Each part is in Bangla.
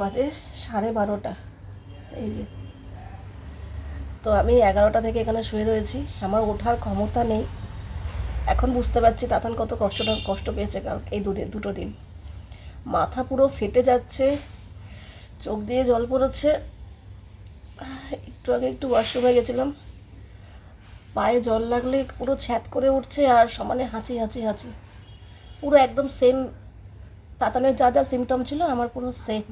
বাজে সাড়ে বারোটা। এই যে। তো আমি এগারোটা থেকে এখানে শুয়ে রয়েছি। আমার ওঠার ক্ষমতা নেই। এখন বুঝতে পারছি তাতান কত কষ্টটা কষ্ট পেয়েছে কাল, এই দুদিন, দুটো দিন। মাথা পুরো ফেটে যাচ্ছে, চোখ দিয়ে জল পড়েছে। একটু আগে একটু ওয়াশরুমে গেছিলাম। পায়ে জল লাগলে পুরো ছ্যাত করে উঠছে আর সমানে হাঁচি হাঁচি হাঁচি। পুরো একদম সেম তাতানের যা যা সিমটম ছিল, আমার পুরো সেম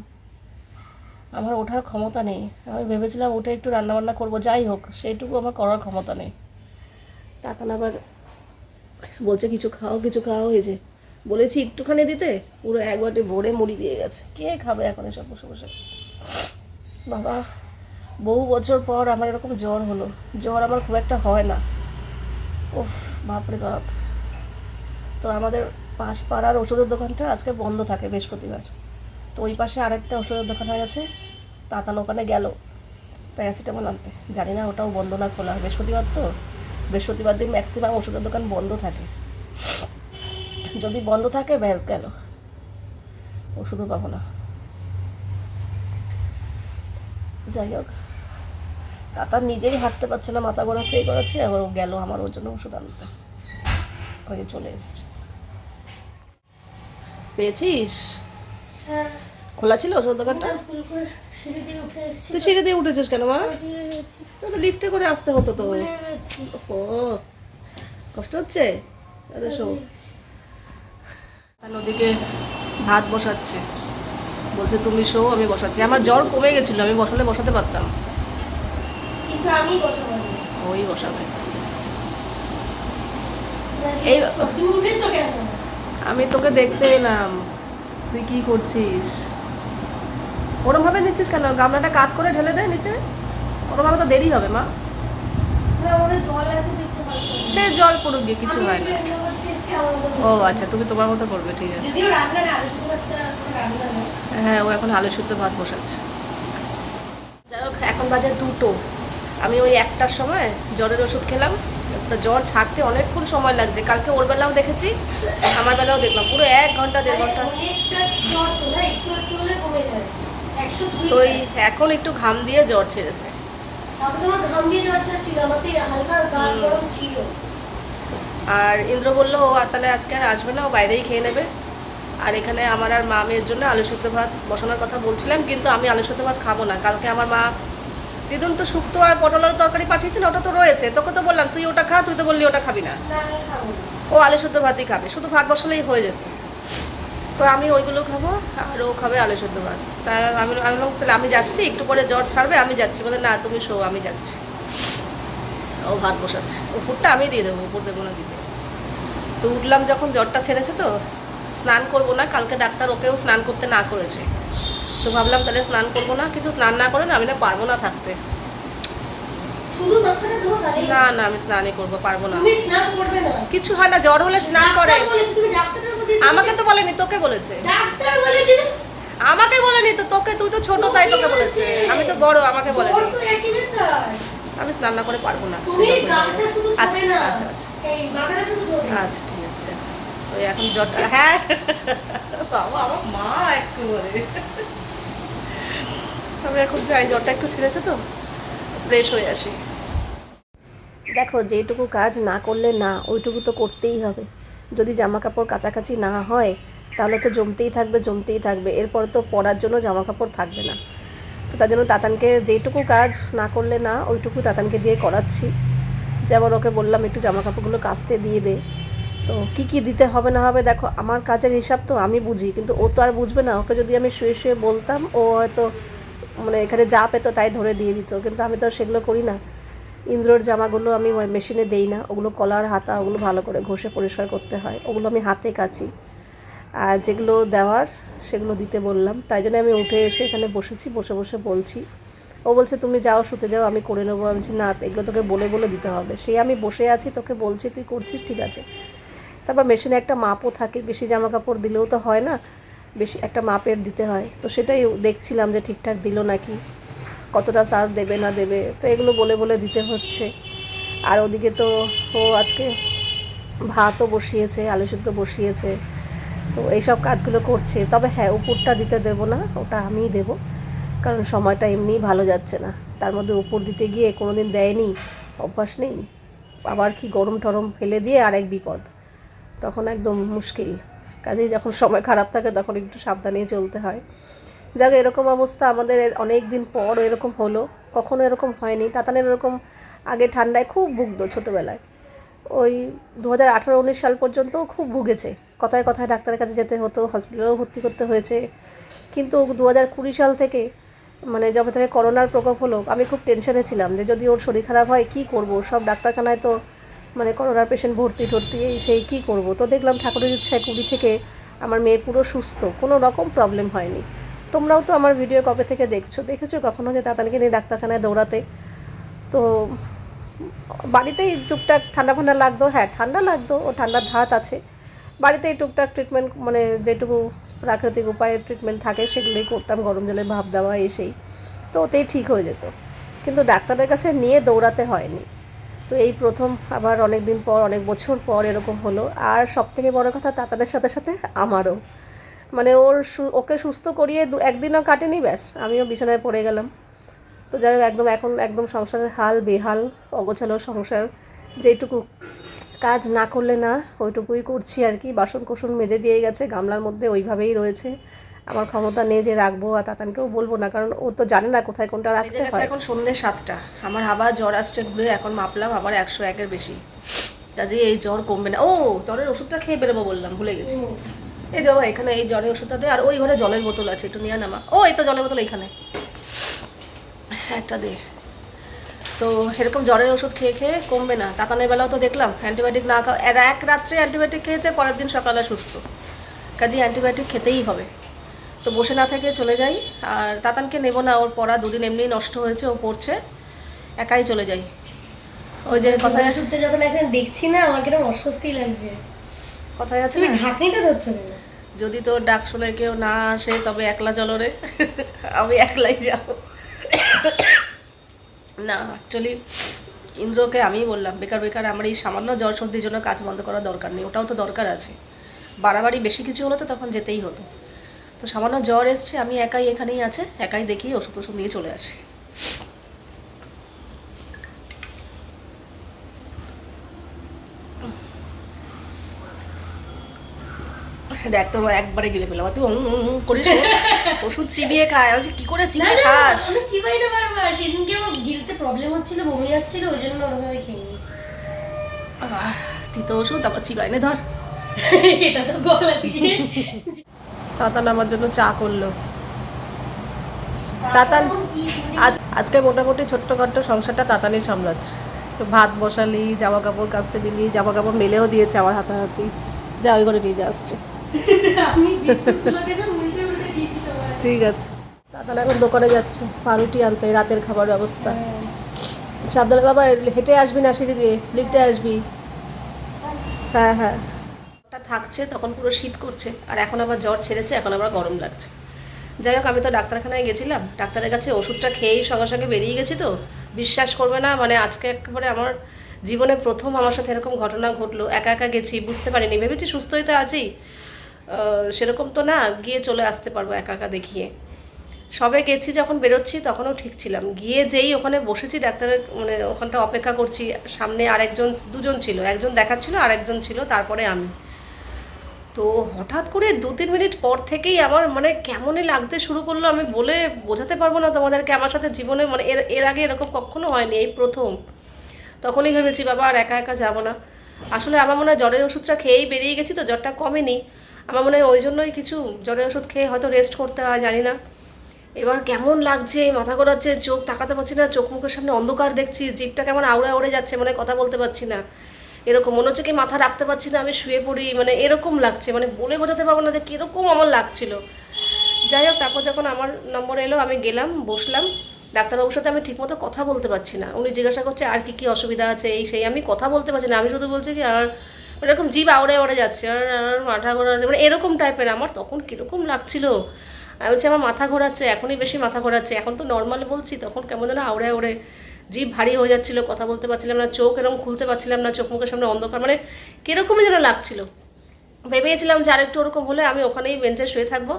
আমার ওঠার ক্ষমতা নেই। আমি ভেবেছিলাম উঠে একটু রান্নাবান্না করব যাই হোক সেইটুকু আমার করার ক্ষমতা নেই। তাতান আবার বলছে কিছু খাও কিছু খাও এই যে বলেছি একটুখানি দিতে পুরো এক বাটি ভরে মুড়ি দিয়ে গেছে। কে খাবে এখন এসব বসে বসে? বাবা বহু বছর পর আমার এরকম জ্বর হলো। জ্বর আমার খুব একটা হয় না। ওফ বাপরে বাপ। তো আমাদের পাশ পাড়ার ওষুধের দোকানটা আজকে বন্ধ থাকে বৃহস্পতিবার। তো ওই পাশে আরেকটা ওষুধের দোকান হয়ে গেছে। তাতান ওখানে গেল। প্যারাসিটামল আনতে। জানি না, ওটাও বন্ধ না, খোলা বৃহস্পতিবার তো। বৃহস্পতিবার দিন ম্যাক্সিমাম ওষুধের দোকান বন্ধ থাকে। যদি বন্ধ থাকে, ব্যাস গেল। ওষুধও পাবো না। যাই হোক। তাতার নিজেই হাঁটতে পারছে না, মাথা ঘোরাচ্ছে এই করাচ্ছে এবার ও গেল আমার ওর জন্য ওষুধ আনতে। যে চলে এসছে। পেয়েছিস? হ্যাঁ। খোলা ছিল ওষুধ দোকানটা? তুই সিঁড়ি দিয়ে উঠেছিস কেন মা? তো লিফটে করে আসতে হতো তো। ও কষ্ট হচ্ছে? ওদিকে ভাত বসাচ্ছে। বলছে তুমি শো আমি বসাচ্ছি। আমার জ্বর কমে গেছিল আমি বসালে বসাতে পারতাম। ওই বসাবে। এই- আমি তোকে দেখতে এলাম। তুই কি করছিস? ওরম ভাবে নিচ্ছিস কেন? গামলাটা কাট করে ঢেলে দে নিচে। ওরম ভাবে তো দেরি হবে মা। সে জল পড়ুক গিয়ে কিছু হয় না। ও আচ্ছা তুমি তোমার মতো করবে ঠিক আছে। হ্যাঁ ও এখন আলু শুদ্ধ ভাত বসাচ্ছে। যাই হোক এখন বাজে দুটো। আমি ওই একটার সময় জ্বরের ওষুধ খেলাম। তো জ্বর ছাড়তে অনেকক্ষণ সময় লাগছে। কালকে ওর বেলাও দেখেছি আমার বেলাও দেখলাম। পুরো এক ঘণ্টা দেড় ঘণ্টা। তো এখন একটু ঘাম দিয়ে জ্বর ছেড়েছে। আর ইন্দ্র বলল ও তাহলে আজকে আর আসবে না ও বাইরেই খেয়ে নেবে। আর এখানে আমার আর মা মেয়ের জন্য আলু শুক্তো ভাত বসানোর কথা বলছিলাম কিন্তু আমি আলু শুক্তো ভাত খাব না। কালকে আমার মা দিদুন তো শুক্তো আর পটলের তরকারি পাঠিয়েছিল ওটা তো রয়েছে। তোকে তো বললাম তুই ওটা খা তুই তো বললি ওটা খাব না। ও আলু শুদ্ধ ভাতই খাবে শুধু ভাত বসালেই হয়ে যেত। তো আমি ওইগুলো খাব আর ও খাবে আলু শুদ্ধ ভাত। তাই আমি আমি বললাম, তাহলে আমি যাচ্ছি একটু পরে জ্বর ছাড়বে আমি যাচ্ছি। বলে না তুমি শো আমি যাচ্ছি। ও ভাত বসাচ্ছে। উপরটা আমি দিয়ে দেবো উপর দেবো না দিতে। তো উঠলাম যখন জ্বরটা ছেড়েছে তো স্নান করব না কালকে ডাক্তার ওকেও স্নান করতে না করেছে। তো ভাবলাম তাহলে স্নান করব না কিন্তু স্নান না করে না আমি না পারব না থাকতে। না না আমি স্নানই করব পারব না। কিছু হয় না জ্বর হলে স্নান করে। আমাকে তো বলেনি তোকে বলেছে। ডাক্তার বলেছে আমাকে বলেনি তো তোকে তুই তো ছোট তাই তোকে বলেছে। আমি তো বড় আমাকে ব্যাপার। আমি স্নান না করে পারব না। বলে আচ্ছা আচ্ছা আচ্ছা। ধোবে। আচ্ছা ঠিক আছে। ওই এখন জ্বরটা হ্যাঁ। বাবা আমার মা একেবারে আমি এখন যাই জ্বরটা একটু ছেড়েছে তো। ফ্রেশ হয়ে আসি। দেখো যেটুকু কাজ না করলে না ওইটুকু তো করতেই হবে। যদি জামা কাপড় কাছাকাছি না হয় তাহলে তো জমতেই থাকবে জমতেই থাকবে। এরপর তো পরার জন্য জামা কাপড় থাকবে না। তো তার জন্য তাতানকে যেটুকু কাজ না করলে না, ওইটুকু তাতানকে দিয়ে করাচ্ছি। যেমন ওকে বললাম, একটু জামা কাপড়গুলো কাচতে দিয়ে দে। তো কি কি দিতে হবে না হবে, দেখো, আমার কাজের হিসাব তো আমি বুঝি, কিন্তু ও তো আর বুঝবে না। ওকে যদি আমি শুয়ে শুয়ে বলতাম, ও হয়তো মানে এখানে যা পেতো তাই ধরে দিয়ে দিত, কিন্তু আমি তো সেগুলো করি না। ইন্দ্রর জামাগুলো আমি মেশিনে দেই না। ওগুলো কলার, হাতা, ওগুলো ভালো করে ঘষে পরিষ্কার করতে হয়। ওগুলো আমি হাতে কাচি। আর যেগুলো দেওয়ার, সেগুলো দিতে বললাম। তাই জন্য আমি উঠে এসে এখানে বসেছি, বসে বসে বলছি। ও বলছে, তুমি যাও, শুতে যাও, আমি করে নেব। আমি বলছি, না, এগুলো তোকে বলে বলে দিতে হবে। সেই আমি বসে আছি, তোকে বলছি, তুই করছিস, ঠিক আছে। তারপর মেশিনে একটা মাপও থাকে, বেশি জামা কাপড় দিলেও তো হয় না, বেশি একটা মাপের দিতে হয়। তো সেটাই দেখছিলাম যে ঠিকঠাক দিল নাকি, কতটা সার দেবে, না দেবে। তো এগুলো বলে বলে দিতে হচ্ছে। আর ওদিকে তো ও আজকে ভাতও বসিয়েছে, আলু সিদ্ধ বসিয়েছে। তো এইসব কাজগুলো করছে। তবে হ্যাঁ উপরটা দিতে দেবো না, ওটা আমিই দেবো। কারণ সময়টা এমনিই ভালো যাচ্ছে না। তার মধ্যে উপর দিতে গিয়ে কোনো দিন দেয়নি, অভ্যাস নেই। আবার কি গরম টরম ফেলে দিয়ে আরেক বিপদ। তখন একদম মুশকিল। কাজেই যখন সময় খারাপ থাকে, তখন একটু সাবধানেই চলতে হয়। যাক, এরকম অবস্থা আমাদের অনেক দিন পর এরকম হলো। কখনো এরকম হয়নি। তাতানের এরকম আগে ঠান্ডায় খুব ভুগতো ছোটোবেলায়। ওই দু হাজার আঠারো উনিশ সাল পর্যন্ত খুব ভুগেছে। কথায় কথায় ডাক্তারের কাছে যেতে হতো হসপিটালেও ভর্তি করতে হয়েছে। কিন্তু দু হাজার কুড়ি সাল থেকে মানে যবে থেকে করোনার প্রকোপ হলো, আমি খুব টেনশনে ছিলাম যে যদি ওর শরীর খারাপ হয় কী করব? সব ডাক্তারখানায় তো মানে করোনার পেশেন্ট ভর্তি টর্তি, এই সেই কী করব? তো দেখলাম ঠাকুরের ইচ্ছায় কুড়ি থেকে আমার মেয়ে পুরো সুস্থ, কোনো রকম প্রবলেম হয়নি। তোমরাও তো আমার ভিডিও কবে থেকে দেখছ? দেখেছ কখনো যে তাতানকে নিয়ে ডাক্তারখানায় দৌড়াতে? তো বাড়িতেই টুকটাক ঠান্ডা ফান্ডা লাগতো হ্যাঁ ঠান্ডা লাগতো, ও ঠান্ডার ধাত আছে। বাড়িতেই টুকটাক ট্রিটমেন্ট মানে যেটুকু প্রাকৃতিক উপায়ে ট্রিটমেন্ট থাকে, সেগুলোই করতাম, গরম জলে ভাপ দেওয়া এসেই। তো ওতেই ঠিক হয়ে যেত। কিন্তু ডাক্তারের কাছে নিয়ে দৌড়াতে হয়নি। তো এই প্রথম আবার অনেক দিন পর, অনেক বছর পর এরকম হলো। আর সব থেকে বড় কথা তাতাদের সাথে সাথে আমারও। মানে ওর ওকে সুস্থ করিয়ে দু, একদিনও কাটেনি, ব্যাস, আমিও বিছানায় পড়ে গেলাম। তো যাই হোক একদম এখন একদম সংসারের হাল বেহাল অগোছালো সংসার। যেটুকু কাজ না করলে না ওইটুকুই করছি আর কি। বাসন কোসন মেজে দিয়ে গেছে গামলার মধ্যে ওইভাবেই রয়েছে। আমার ক্ষমতা নেই যে রাখব আর তাতানকেও বলব না কারণ ও তো জানে না কোথায় কোনটা রাখতে হয়। এখন সন্ধ্যে সাতটা। আমার আবার জ্বর আসছে ঘুরে এখন মাপলাম আবার একশো একের বেশি। কাজে এই জ্বর কমবে না। ও জ্বরের ওষুধটা খেয়ে বেরোবো বললাম ভুলে গেছি। এই যাব এখানে এই জ্বরের ওষুধটা দে আর ওই ঘরে জলের বোতল আছে একটু নিয়ে নামা ও এই তো জলের বোতল এখানে একটা দে তো এরকম জ্বরের ওষুধ খেয়ে খেয়ে কমবে না। কাতানের বেলাও তো দেখলাম অ্যান্টিবায়োটিক না খাওয়া এক রাত্রে অ্যান্টিবায়োটিক খেয়েছে পরের দিন সকালে সুস্থ। কাজে অ্যান্টিবায়োটিক খেতেই হবে। তো বসে না থেকে চলে যাই আর তাতানকে নেব না ওর পড়া দুদিন এমনি নষ্ট হয়েছে ও পড়ছে একাই চলে যাই। ওই যে কথায় ওষুধটা যখন এখন দেখছি না আমার কীরকম অস্বস্তি লাগছে। কথায় আছে না? ঢাকনিটা ধরছো কেন? যদি তোর ডাক শুনে কেউ না আসে তবে একলা চলো রে। আমি একলাই যাব। না অ্যাকচুয়ালি ইন্দ্রকে আমি বললাম, বেকার বেকার, আমার এই সামান্য জ্বর সর্দির জন্য কাজ বন্ধ করার দরকার নেই, ওটাও তো দরকার আছে। বাড়াবাড়ি বেশি কিছু হলো তো তখন যেতেই হতো। তো সামান্য জ্বর এসছে, আমি একাই এখানেই আছে, একাই দেখি ওষুধ ওষুধ নিয়ে চলে আসি। দেখ তোর একবারে গিলে ফেলাম তুই করিস ওষুধ চিবিয়ে খায়। আমি কি করে চিবিয়ে খাস? চিবাই না বারবার। সেদিনকে আমার গিলতে প্রবলেম হচ্ছিল বমি আসছিল ওই জন্য ওরকমভাবে খেয়ে নিয়েছি। আহ, তুই তো ওষুধ আবার চিবাই না ধর। এটা তো গলা দিয়ে। তাতান আমার জন্য চা করল। তাতান আজ আজকে মোটামুটি ছোট্টখাট্ট সংসারটা তাতানই সামলাচ্ছে। তো ভাত বসালি জামা কাপড় কাচতে দিলি জামা কাপড় মেলেও দিয়েছে আমার হাতাহাতি যা ওই করে নিয়ে যা আসছে। ঠিক আছে। তাতান এখন দোকানে যাচ্ছে পাউরুটি আনতে রাতের খাবার ব্যবস্থা। সাবধানে বাবা হেঁটে আসবি না সিঁড়ি দিয়ে লিফটে আসবি। হ্যাঁ হ্যাঁ। টা থাকছে তখন পুরো শীত করছে আর এখন আবার জ্বর ছেড়েছে এখন আবার গরম লাগছে। যাই হোক আমি তো ডাক্তারখানায় গেছিলাম ডাক্তারের কাছে ওষুধটা খেয়েই সঙ্গে সঙ্গে বেরিয়ে গেছি তো। বিশ্বাস করবে না মানে আজকে একেবারে আমার জীবনে প্রথম আমার সাথে এরকম ঘটনা ঘটলো একা একা গেছি বুঝতে পারিনি ভেবেছি সুস্থ হয়ে তো আছি আহ, সেরকম তো না, গিয়ে চলে আসতে পারব একা একা দেখিয়ে। সবে গেছি, যখন বেরোচ্ছি, তখনও ঠিক ছিলাম। গিয়ে যেই ওখানে বসেছি, ডাক্তারের মানে ওখানটা অপেক্ষা করছি, সামনে আরেকজন, দুজন ছিল। একজন দেখাচ্ছিল, আরেকজন ছিল, তারপরে আমি। তো হঠাৎ করে দু তিন মিনিট পর থেকেই আমার মানে কেমনই লাগতে শুরু করল, আমি বলে বোঝাতে পারব না তোমাদেরকে। আমার সাথে জীবনে মানে এর এর আগে এরকম কখনো হয়নি, এই প্রথম। তখনই ভেবেছি, বাবা, আর একা একা যাব না। আসলে আমার মনে হয় জ্বরের ওষুধটা খেয়েই বেরিয়ে গেছি তো, জ্বরটা কমেনি। আমার মনে হয় ওই জন্যই কিছু জ্বরের ওষুধ খেয়ে হয়তো রেস্ট করতে হয়, জানি না। এবার কেমন লাগছে মাথা ঘোরাচ্ছে চোখ তাকাতে পারছি না, চোখ মুখের সামনে অন্ধকার দেখছি, জিভটা কেমন আউড়ে আউড়ে যাচ্ছে মানে কথা বলতে পারছি না। এরকম মনে হচ্ছে কি মাথা রাখতে পারছি না, আমি শুয়ে পড়ি মানে এরকম লাগছে মানে বলে বোঝাতে পারব না যে কীরকম আমার লাগছিল। যাই হোক, তারপর যখন আমার নম্বর এলো, আমি গেলাম, বসলাম। ডাক্তারবাবুর সাথে আমি ঠিকমতো কথা বলতে পারছি না। উনি জিজ্ঞাসা করছে, আর কি কি অসুবিধা আছে, এই সেই, আমি কথা বলতে পারছি না। আমি শুধু বলছি কি, আর এরকম জিভ আউড়ে ওড়ে যাচ্ছে, আর মাথা ঘোরা যাচ্ছে। মানে এরকম টাইপের আমার তখন কীরকম লাগছিল। আমি বলছি, আমার মাথা ঘোরাচ্ছে, এখনই বেশি মাথা ঘোরাচ্ছে। এখন তো নর্মাল বলছি, তখন কেমন যেন আউড়ে আউড়ে জিভ ভারী হয়ে যাচ্ছিল, কথা বলতে পারছিলাম না, চোখ এরকম খুলতে পারছিলাম না, চোখ মুখের সামনে অন্ধকার মানে কীরকমই যেন লাগছিল। ভেবেছিলাম যে আরেকটু ওরকম হলে আমি ওখানেই বেঞ্চে শুয়ে থাকব,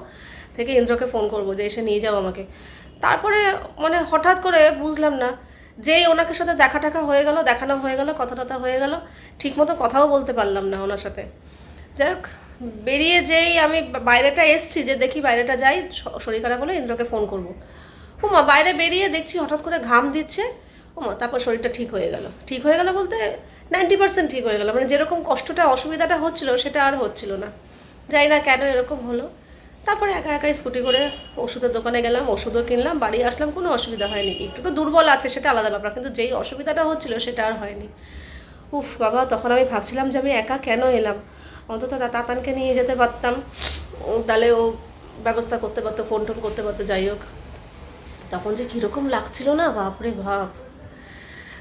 থেকে ইন্দ্রকে ফোন করব যে, এসে নিয়ে যাও আমাকে। তারপরে মানে হঠাৎ করে বুঝলাম না যেই ওনাকে সাথে দেখা টাকা হয়ে গেল, দেখানো হয়ে গেল কথা টথা হয়ে গেল, ঠিকমতো কথাও বলতে পারলাম না ওনার সাথে। যাই হোক, বেরিয়ে যেই আমি বাইরেটা এসছি, যে দেখি বাইরেটা যাই শরীর খারাপ হলে ইন্দ্রকে ফোন করব। ওমা বাইরে বেরিয়ে দেখছি হঠাৎ করে ঘাম দিচ্ছে। ওমা তারপর শরীরটা ঠিক হয়ে গেল। ঠিক হয়ে গেল বলতে নাইনটি পার্সেন্ট ঠিক হয়ে গেল। মানে যেরকম কষ্টটা, অসুবিধাটা হচ্ছিল, সেটা আর হচ্ছিল না। যাই না কেন এরকম হলো। তারপরে একা একা স্কুটি করে ওষুধের দোকানে গেলাম, ওষুধও কিনলাম, বাড়ি আসলাম, কোনো অসুবিধা হয়নি। একটু তো দুর্বল আছে, সেটা আলাদা ব্যাপার, কিন্তু যেই অসুবিধাটা হচ্ছিল সেটা আর হয়নি। উফ বাবা, তখন আমি ভাবছিলাম যে আমি একা কেন এলাম? অন্তত তাতানকে নিয়ে যেতে পারতাম। তাহলে ও ব্যবস্থা করতে পারতো ফোন টোন করতে পারতো, যাই হোক। তখন যে কীরকম লাগছিল না, বাপরে বাপ।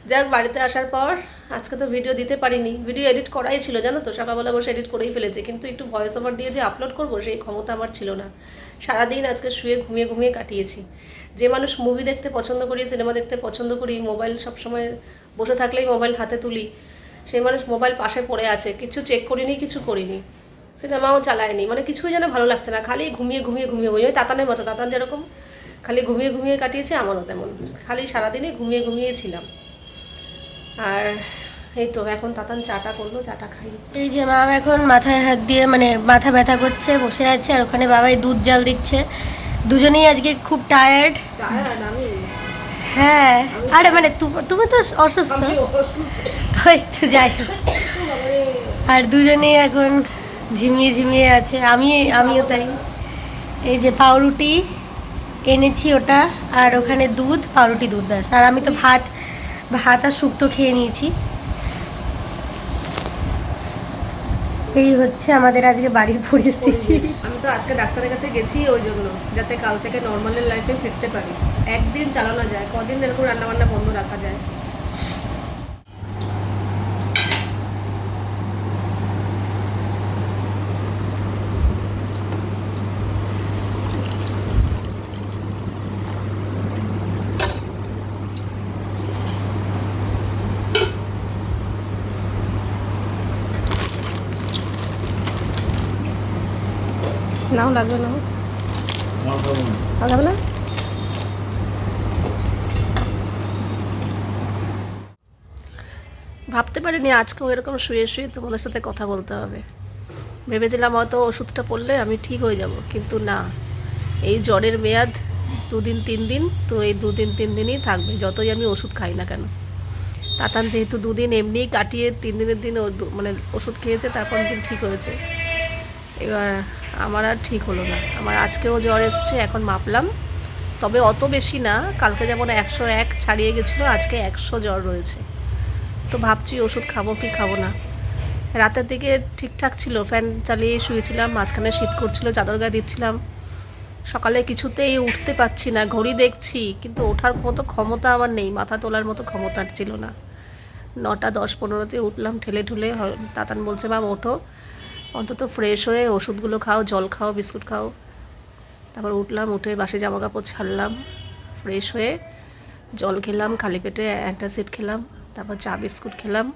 যাই বাড়িতে আসার পর আজকে তো ভিডিও দিতে পারিনি। ভিডিও এডিট করাই ছিল, জানো তো? সকালবেলা বসে এডিট করেই ফেলেছি। কিন্তু একটু ভয়েস ওভার দিয়ে যে আপলোড করব, সেই ক্ষমতা আমার ছিল না। সারাদিন আজকে শুয়ে ঘুমিয়ে ঘুমিয়ে কাটিয়েছি। যে মানুষ মুভি দেখতে পছন্দ করি সিনেমা দেখতে পছন্দ করি মোবাইল সবসময় বসে থাকলেই মোবাইল হাতে তুলি সেই মানুষ মোবাইল পাশে পড়ে আছে। কিছু চেক করিনি, কিছু করিনি। সিনেমাও চালায়নি। মানে কিছুই যেন ভালো লাগছে না। খালি ঘুমিয়ে ঘুমিয়ে ঘুমিয়ে, ওই তাতানের মতো, তাতান যেরকম, খালি ঘুমিয়ে ঘুমিয়ে কাটিয়েছে, আমারও তেমন। খালি সারাদিনই ঘুমিয়ে ঘুমিয়ে ছিলাম। আর এই তো এখন তাতান চাটা করল চাটা খাই। এই যে মা এখন মাথায় হাত দিয়ে মানে মাথা ব্যথা করছে বসে আছে আর ওখানে বাবাই দুধ জাল দিচ্ছে। দুজনেই আজকে খুব টায়ার্ড হ্যাঁ আরে মানে তুমি তো অসুস্থ। ওই তো যাই আর দুজনেই এখন ঝিমিয়ে ঝিমিয়ে আছে আমি আমিও তাই। এই যে পাউরুটি এনেছি ওটা আর ওখানে দুধ পাউরুটি দুধ ব্যাস। আর আমি তো ভাত ভাত আর শুক্তো খেয়ে নিয়েছি। এই হচ্ছে আমাদের আজকে বাড়ির পরিস্থিতি। আমি তো আজকে ডাক্তারের কাছে গেছি ওই জন্য, যাতে কাল থেকে নর্মালের লাইফে ফিরতে পারি। একদিন চালানো যায়, কদিন এরকম রান্নাবান্না বন্ধ রাখা যায়। নাও, লাগবে না লাগবে না? ভাবতে পারিনি আজকেও এরকম শুয়ে শুয়ে তোমাদের সাথে কথা বলতে হবে। ভেবেছিলাম হয়তো ওষুধটা পড়লে আমি ঠিক হয়ে যাব, কিন্তু না। এই জ্বরের মেয়াদ দুদিন, তিন দিন, তো এই দুদিন, তিন দিনই থাকবে, যতই আমি ওষুধ খাই না কেন। তাতান যেহেতু দুদিন এমনি কাটিয়ে তিন দিনের দিন মানে ওষুধ খেয়েছে তারপর দিন ঠিক হয়েছে। এবার আমার আর ঠিক হলো না। আমার আজকেও জ্বর এসছে, এখন মাপলাম। তবে অত বেশি না, কালকে যেমন একশো এক ছাড়িয়ে গেছিল, আজকে একশো জ্বর রয়েছে। তো ভাবছি ওষুধ খাব কি খাব না। রাতের দিকে ঠিকঠাক ছিল, ফ্যান চালিয়ে শুয়েছিলাম, মাঝখানে শীত করছিল, চাদর গায়ে দিচ্ছিলাম। সকালে কিছুতেই উঠতে পারছি না, ঘড়ি দেখছি, কিন্তু ওঠার মতো ক্ষমতা আমার নেই, মাথা তোলার মতো ক্ষমতা ছিল না। নটা দশ পনেরোতে উঠলাম, ঠেলে ঠুলে তাতান বলছে মাম ওঠো। অন্তত ফ্রেশ হয়ে ওষুধগুলো খাও, জল খাও, বিস্কুট খাও। তারপর উঠলাম, উঠে বাসে জামা কাপড় ছাড়লাম ফ্রেশ হয়ে জল খেলাম, খালি পেটে অ্যান্টাসিড খেলাম, তারপর চা, বিস্কুট খেলাম।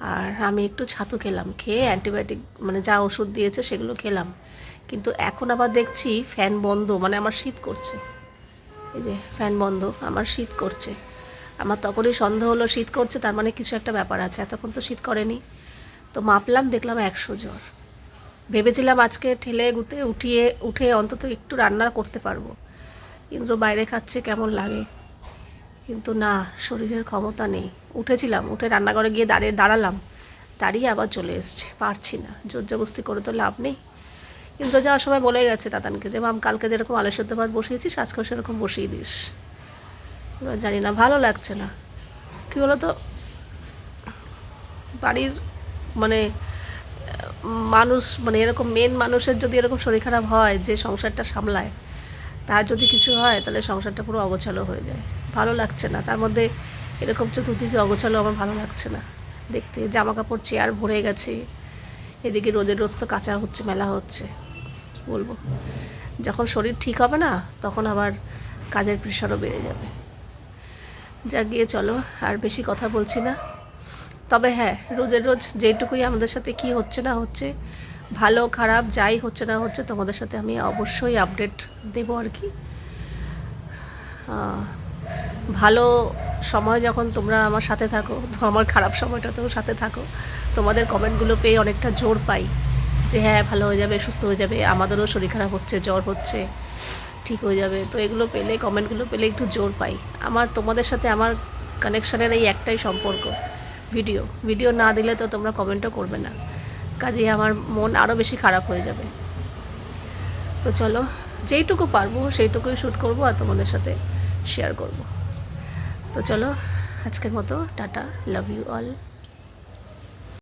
আর আমি একটু ছাতু খেলাম, খেয়ে অ্যান্টিবায়োটিক মানে যা ওষুধ দিয়েছে সেগুলো খেলাম। কিন্তু এখন আবার দেখছি ফ্যান বন্ধ মানে আমার শীত করছে। এই যে ফ্যান বন্ধ, আমার শীত করছে। আমার তখনই সন্দেহ হলো, শীত করছে, তার মানে কিছু একটা ব্যাপার আছে, এতক্ষণ তো শীত করেনি। তো মাপলাম, দেখলাম একশো জ্বর। ভেবেছিলাম আজকে ঠেলে গুতে উঠিয়ে, উঠে অন্তত একটু রান্না করতে পারব। ইন্দ্র বাইরে খাচ্ছে, কেমন লাগে? কিন্তু না, শরীরের ক্ষমতা নেই। উঠেছিলাম, উঠে রান্নাঘরে গিয়ে দাঁড়িয়ে দাঁড়ালাম। দাঁড়িয়ে আবার চলে এসছি, পারছি না। জোর জবস্তি করে তো লাভ নেই। ইন্দ্র যাওয়ার সময় বলে গেছে দাদানকে যে, মাম, কালকে যেরকম আলু ভাত বসিয়েছিস, আজকেও সেরকম বসিয়ে দিস। এবার জানি না, ভালো লাগছে না। কী বলো তো বাড়ির মানে মানুষ মানে এরকম মেন মানুষের যদি এরকম শরীর খারাপ হয়, যে সংসারটা সামলায়, তার যদি কিছু হয়, তাহলে সংসারটা পুরো অগোছালো হয়ে যায়। ভালো লাগছে না। তার মধ্যে এরকম চতুর্দিকে অগোছালো আমার ভালো লাগছে না। দেখতে জামা কাপড় চেয়ার ভরে গেছে। এদিকে রোজের রোজ তো কাঁচা হচ্ছে, মেলা হচ্ছে। কী বলব? যখন শরীর ঠিক হবে না, তখন আবার কাজের প্রেশারও বেড়ে যাবে। যা গিয়ে চলো, আর বেশি কথা বলছি না। তবে হ্যাঁ রোজের রোজ যেটুকুই আমাদের সাথে কি হচ্ছে না হচ্ছে, ভালো, খারাপ, যাই হচ্ছে না হচ্ছে, তোমাদের সাথে আমি অবশ্যই আপডেট দেবো আর কি। ভালো সময় যখন তোমরা আমার সাথে থাকো, তো আমার খারাপ সময়টাতেও সাথে থাকো, তোমাদের কমেন্টগুলো পেয়ে অনেকটা জোর পাই যে হ্যাঁ ভালো হয়ে যাবে, সুস্থ হয়ে যাবে, আমাদেরও শরীর খারাপ হচ্ছে, জ্বর হচ্ছে, ঠিক হয়ে যাবে। তো এগুলো পেলে কমেন্টগুলো পেলে একটু জোর পাই। আমার, তোমাদের সাথে আমার কানেকশানের এই একটাই সম্পর্ক। ভিডিও ভিডিও না দিলে তো তোমরা কমেন্টও করবে না। কাজেই আমার মন আরও বেশি খারাপ হয়ে যাবে। তো চলো, যেইটুকু পারব সেইটুকুই শ্যুট করব আর তোমাদের সাথে শেয়ার করব। তো চলো, আজকের মতো, টাটা লাভ ইউ অল